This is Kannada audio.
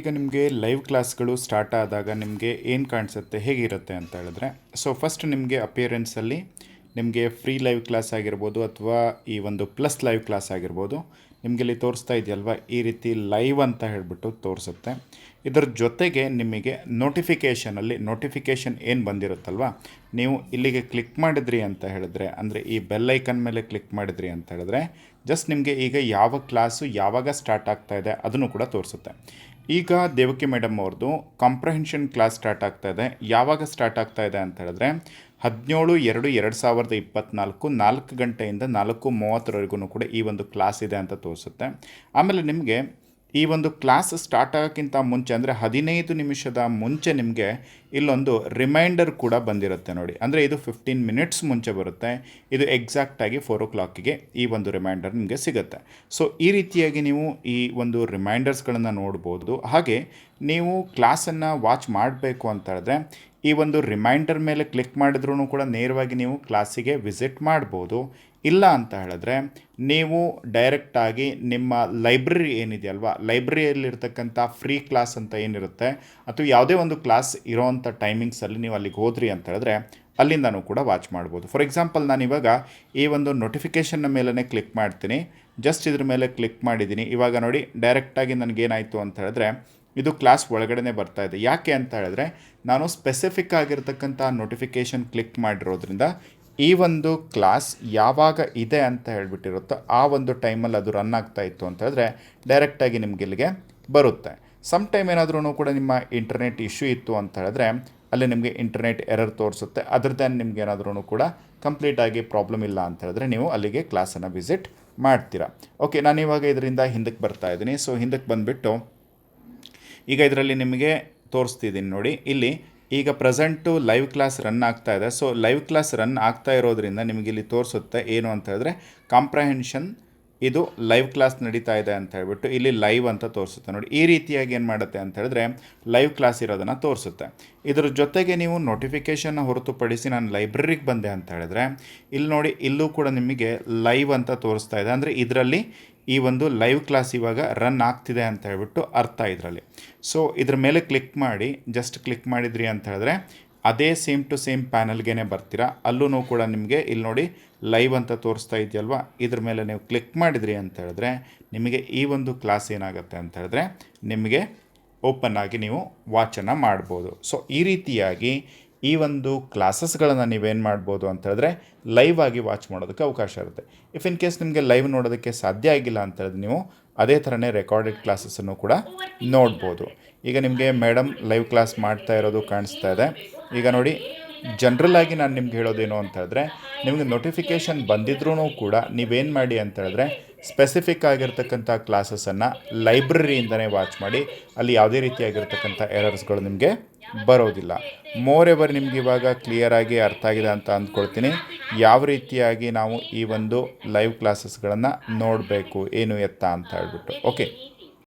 ಈಗ ನಿಮಗೆ ಲೈವ್ ಕ್ಲಾಸ್ಗಳು ಸ್ಟಾರ್ಟ್ ಆದಾಗ ನಿಮಗೆ ಏನು ಕಾಣಿಸುತ್ತೆ, ಹೇಗಿರುತ್ತೆ ಅಂತ ಹೇಳಿದ್ರೆ ಸೊ ಫಸ್ಟ್ ನಿಮಗೆ ಅಪಿಯರೆನ್ಸಲ್ಲಿ ನಿಮಗೆ ಫ್ರೀ ಲೈವ್ ಕ್ಲಾಸ್ ಆಗಿರ್ಬೋದು ಅಥವಾ ಈ ಒಂದು ಪ್ಲಸ್ ಲೈವ್ ಕ್ಲಾಸ್ ಆಗಿರ್ಬೋದು, ನಿಮಗೆ ಇಲ್ಲಿ ತೋರಿಸ್ತಾ ಇದೆಯಲ್ವ, ಈ ರೀತಿ ಲೈವ್ ಅಂತ ಹೇಳಿಬಿಟ್ಟು ತೋರಿಸುತ್ತೆ. ಇದರ ಜೊತೆಗೆ ನಿಮಗೆ ನೋಟಿಫಿಕೇಷನಲ್ಲಿ ನೋಟಿಫಿಕೇಷನ್ ಏನು ಬಂದಿರುತ್ತಲ್ವ, ನೀವು ಇಲ್ಲಿಗೆ ಕ್ಲಿಕ್ ಮಾಡಿದ್ರಿ ಅಂತ ಹೇಳಿದ್ರೆ, ಅಂದರೆ ಈ ಬೆಲ್ ಐಕನ್ ಮೇಲೆ ಕ್ಲಿಕ್ ಮಾಡಿದ್ರಿ ಅಂತ ಹೇಳಿದ್ರೆ ಜಸ್ಟ್ ನಿಮಗೆ ಈಗ ಯಾವ ಕ್ಲಾಸು ಯಾವಾಗ ಸ್ಟಾರ್ಟ್ ಆಗ್ತಾ ಇದೆ ಅದನ್ನು ಕೂಡ ತೋರಿಸುತ್ತೆ. ಈಗ ದೇವಕಿ ಮೇಡಮ್ ಅವ್ರದ್ದು ಕಾಂಪ್ರಹೆನ್ಷನ್ ಕ್ಲಾಸ್ ಸ್ಟಾರ್ಟ್ ಆಗ್ತಾ ಇದೆ. ಯಾವಾಗ ಸ್ಟಾರ್ಟ್ ಆಗ್ತಾ ಇದೆ ಅಂತ ಹೇಳಿದ್ರೆ ಹದಿನೇಳು ಎರಡು ಎರಡು ಸಾವಿರದ ಇಪ್ಪತ್ತ್ನಾಲ್ಕು ನಾಲ್ಕು ಗಂಟೆಯಿಂದ ನಾಲ್ಕು ಮೂವತ್ತರವರೆಗೂ ಕೂಡ ಈ ಒಂದು ಕ್ಲಾಸ್ ಇದೆ ಅಂತ ತೋರಿಸುತ್ತೆ. ಆಮೇಲೆ ನಿಮಗೆ ಈ ಒಂದು ಕ್ಲಾಸ್ ಸ್ಟಾರ್ಟ್ ಆಗೋಕ್ಕಿಂತ ಮುಂಚೆ, ಅಂದರೆ ಹದಿನೈದು ನಿಮಿಷದ ಮುಂಚೆ ನಿಮಗೆ ಇಲ್ಲೊಂದು ರಿಮೈಂಡರ್ ಕೂಡ ಬಂದಿರುತ್ತೆ ನೋಡಿ. ಅಂದರೆ ಇದು ಫಿಫ್ಟೀನ್ ಮಿನಿಟ್ಸ್ ಮುಂಚೆ ಬರುತ್ತೆ. ಇದು ಎಕ್ಸಾಕ್ಟಾಗಿ ಫೋರ್ ಓ ಕ್ಲಾಕಿಗೆ ಈ ಒಂದು ರಿಮೈಂಡರ್ ನಿಮಗೆ ಸಿಗುತ್ತೆ. ಸೊ ಈ ರೀತಿಯಾಗಿ ನೀವು ಈ ಒಂದು ರಿಮೈಂಡರ್ಸ್ಗಳನ್ನು ನೋಡ್ಬೋದು. ಹಾಗೆ ನೀವು ಕ್ಲಾಸನ್ನು ವಾಚ್ ಮಾಡಬೇಕು ಅಂತ ಹೇಳಿದ್ರೆ ಈ ಒಂದು ರಿಮೈಂಡರ್ ಮೇಲೆ ಕ್ಲಿಕ್ ಮಾಡಿದ್ರೂ ಕೂಡ ನೇರವಾಗಿ ನೀವು ಕ್ಲಾಸಿಗೆ ವಿಸಿಟ್ ಮಾಡ್ಬೋದು. ಇಲ್ಲ ಅಂತ ಹೇಳಿದ್ರೆ ನೀವು ಡೈರೆಕ್ಟಾಗಿ ನಿಮ್ಮ ಲೈಬ್ರರಿ ಏನಿದೆಯಲ್ವಾ ಲೈಬ್ರರಿಯಲ್ಲಿರ್ತಕ್ಕಂಥ ಫ್ರೀ ಕ್ಲಾಸ್ ಅಂತ ಏನಿರುತ್ತೆ, ಅಥವಾ ಯಾವುದೇ ಒಂದು ಕ್ಲಾಸ್ ಇರೋವಂಥ ಟೈಮಿಂಗ್ಸಲ್ಲಿ ನೀವು ಅಲ್ಲಿಗೆ ಹೋದ್ರಿ ಅಂತ ಹೇಳಿದ್ರೆ ಅಲ್ಲಿಂದನೂ ಕೂಡ ವಾಚ್ ಮಾಡ್ಬೋದು. ಫಾರ್ ಎಕ್ಸಾಂಪಲ್ ನಾನು ಇವಾಗ ಈ ಒಂದು ನೋಟಿಫಿಕೇಷನ್ನ ಮೇಲೇ ಕ್ಲಿಕ್ ಮಾಡ್ತೀನಿ. ಜಸ್ಟ್ ಇದ್ರ ಮೇಲೆ ಕ್ಲಿಕ್ ಮಾಡಿದ್ದೀನಿ. ಇವಾಗ ನೋಡಿ ಡೈರೆಕ್ಟಾಗಿ ನನಗೇನಾಯಿತು ಅಂತ ಹೇಳಿದ್ರೆ ಇದು ಕ್ಲಾಸ್ ಒಳಗಡೆ ಬರ್ತಾ ಇದೆ. ಯಾಕೆ ಅಂತ ಹೇಳಿದ್ರೆ, ನಾನು ಸ್ಪೆಸಿಫಿಕ್ ಆಗಿರ್ತಕ್ಕಂಥ ನೋಟಿಫಿಕೇಷನ್ ಕ್ಲಿಕ್ ಮಾಡಿರೋದ್ರಿಂದ ಈ ಒಂದು ಕ್ಲಾಸ್ ಯಾವಾಗ ಇದೆ ಅಂತ ಹೇಳಿಬಿಟ್ಟಿರುತ್ತೋ ಆ ಒಂದು ಟೈಮಲ್ಲಿ ಅದು ರನ್ ಆಗ್ತಾ ಇತ್ತು ಅಂತ ಹೇಳಿದ್ರೆ ಡೈರೆಕ್ಟಾಗಿ ನಿಮ್ಗೆ ಇಲ್ಲಿಗೆ ಬರುತ್ತೆ. ಸಮ್ ಟೈಮ್ ಏನಾದ್ರೂ ಕೂಡ ನಿಮ್ಮ ಇಂಟರ್ನೆಟ್ ಇಶ್ಯೂ ಇತ್ತು ಅಂತ ಹೇಳಿದ್ರೆ, ಅಲ್ಲಿ ನಿಮಗೆ ಇಂಟರ್ನೆಟ್ ಎರರ್ ತೋರಿಸುತ್ತೆ. ಅದ್ರದ್ದು ನಿಮ್ಗೆ ಏನಾದ್ರೂ ಕೂಡ ಕಂಪ್ಲೀಟಾಗಿ ಪ್ರಾಬ್ಲಮ್ ಇಲ್ಲ ಅಂತ ಹೇಳಿದ್ರೆ ನೀವು ಅಲ್ಲಿಗೆ ಕ್ಲಾಸನ್ನು ವಿಸಿಟ್ ಮಾಡ್ತೀರಾ. ಓಕೆ ನಾನು ಇವಾಗ ಇದರಿಂದ ಹಿಂದಕ್ಕೆ ಬರ್ತಾ ಇದ್ದೀನಿ. ಸೊ ಹಿಂದಕ್ಕೆ ಬಂದುಬಿಟ್ಟು ಈಗ ಇದರಲ್ಲಿ ನಿಮಗೆ ತೋರಿಸ್ತಿದ್ದೀನಿ ನೋಡಿ. ಇಲ್ಲಿ ಈಗ ಪ್ರೆಸೆಂಟು ಲೈವ್ ಕ್ಲಾಸ್ ರನ್ ಆಗ್ತಾ ಇದೆ. ಸೊ ಲೈವ್ ಕ್ಲಾಸ್ ರನ್ ಆಗ್ತಾ ಇರೋದ್ರಿಂದ ನಿಮಗೆ ಇಲ್ಲಿ ತೋರಿಸುತ್ತೆ ಏನು ಅಂತ ಹೇಳಿದ್ರೆ ಕಾಂಪ್ರಹೆನ್ಷನ್ ಇದು ಲೈವ್ ಕ್ಲಾಸ್ ನಡೀತಾ ಇದೆ ಅಂತ ಹೇಳ್ಬಿಟ್ಟು ಇಲ್ಲಿ ಲೈವ್ ಅಂತ ತೋರಿಸುತ್ತೆ. ನೋಡಿ, ಈ ರೀತಿಯಾಗಿ ಏನು ಮಾಡುತ್ತೆ ಅಂತ ಹೇಳಿದ್ರೆ ಲೈವ್ ಕ್ಲಾಸ್ ಇರೋದನ್ನು ತೋರಿಸುತ್ತೆ. ಇದ್ರ ಜೊತೆಗೆ ನೀವು ನೋಟಿಫಿಕೇಷನ್ನ ಹೊರತುಪಡಿಸಿ ನಾನು ಲೈಬ್ರರಿಗೆ ಬಂದೆ ಅಂತ ಹೇಳಿದ್ರೆ, ಇಲ್ಲಿ ನೋಡಿ, ಇಲ್ಲೂ ಕೂಡ ನಿಮಗೆ ಲೈವ್ ಅಂತ ತೋರಿಸ್ತಾ ಇದೆ. ಅಂದರೆ ಇದರಲ್ಲಿ ಈ ಒಂದು ಲೈವ್ ಕ್ಲಾಸ್ ಇವಾಗ ರನ್ ಆಗ್ತಿದೆ ಅಂತ ಹೇಳ್ಬಿಟ್ಟು ಅರ್ಥ ಇದರಲ್ಲಿ. ಸೊ ಇದ್ರ ಮೇಲೆ ಕ್ಲಿಕ್ ಮಾಡಿ ಜಸ್ಟ್ ಕ್ಲಿಕ್ ಮಾಡಿದ್ರಿ ಅಂತ ಹೇಳಿದ್ರೆ ಅದೇ ಸೇಮ್ ಟು ಸೇಮ್ ಪ್ಯಾನಲ್ಗೆ ಬರ್ತೀರಾ? ಅಲ್ಲೂ ಕೂಡ ನಿಮಗೆ ಇಲ್ಲಿ ನೋಡಿ ಲೈವ್ ಅಂತ ತೋರಿಸ್ತಾ ಇದೆಯಲ್ವ? ಇದ್ರ ಮೇಲೆ ನೀವು ಕ್ಲಿಕ್ ಮಾಡಿದ್ರಿ ಅಂತ ಹೇಳಿದ್ರೆ ನಿಮಗೆ ಈ ಒಂದು ಕ್ಲಾಸ್ ಏನಾಗುತ್ತೆ ಅಂತ ಹೇಳಿದ್ರೆ ನಿಮಗೆ ಓಪನ್ ಆಗಿ ನೀವು ವಾಚನ್ನು ಮಾಡ್ಬೋದು. ಸೊ ಈ ರೀತಿಯಾಗಿ ಈ ಒಂದು ಕ್ಲಾಸಸ್ಗಳನ್ನು ನೀವೇನು ಮಾಡ್ಬೋದು ಅಂತ ಹೇಳಿದ್ರೆ ಲೈವ್ ಆಗಿ ವಾಚ್ ಮಾಡೋದಕ್ಕೆ ಅವಕಾಶ ಇರುತ್ತೆ. ಇಫ್ ಇನ್ ಕೇಸ್ ನಿಮಗೆ ಲೈವ್ ನೋಡೋದಕ್ಕೆ ಸಾಧ್ಯ ಆಗಿಲ್ಲ ಅಂತ ಹೇಳಿದ್ರೆ ನೀವು ಅದೇ ಥರನೇ ರೆಕಾರ್ಡೆಡ್ ಕ್ಲಾಸಸ್ಸನ್ನು ಕೂಡ ನೋಡ್ಬೋದು. ಈಗ ನಿಮಗೆ ಮೇಡಮ್ ಲೈವ್ ಕ್ಲಾಸ್ ಮಾಡ್ತಾ ಇರೋದು ಕಾಣಿಸ್ತಾ ಇದೆ. ಈಗ ನೋಡಿ ಜನ್ರಲ್ ಆಗಿ ನಾನು ನಿಮ್ಗೆ ಹೇಳೋದೇನು ಅಂತ ಹೇಳಿದ್ರೆ, ನಿಮಗೆ ನೋಟಿಫಿಕೇಷನ್ ಬಂದಿದ್ರೂ ಕೂಡ ನೀವೇನು ಮಾಡಿ ಅಂತ ಹೇಳಿದ್ರೆ ಸ್ಪೆಸಿಫಿಕ್ ಆಗಿರ್ತಕ್ಕಂಥ ಕ್ಲಾಸಸನ್ನು ಲೈಬ್ರರಿಯಿಂದನೇ ವಾಚ್ ಮಾಡಿ, ಅಲ್ಲಿ ಯಾವುದೇ ರೀತಿಯಾಗಿರ್ತಕ್ಕಂಥ ಎರರ್ಸ್ಗಳು ನಿಮಗೆ ಬರೋದಿಲ್ಲ. ಮೋರ್ ಎವರ್ ನಿಮ್ಗೆ ಇವಾಗ ಕ್ಲಿಯರಾಗಿ ಅರ್ಥ ಆಗಿದೆ ಅಂತ ಅಂದ್ಕೊಳ್ತೀನಿ. ಯಾವ ರೀತಿಯಾಗಿ ನಾವು ಈ ಒಂದು ಲೈವ್ ಕ್ಲಾಸಸ್ಗಳನ್ನು ನೋಡಬೇಕು, ಏನು ಎತ್ತ ಅಂತ ಹೇಳ್ಬಿಟ್ಟು. ಓಕೆ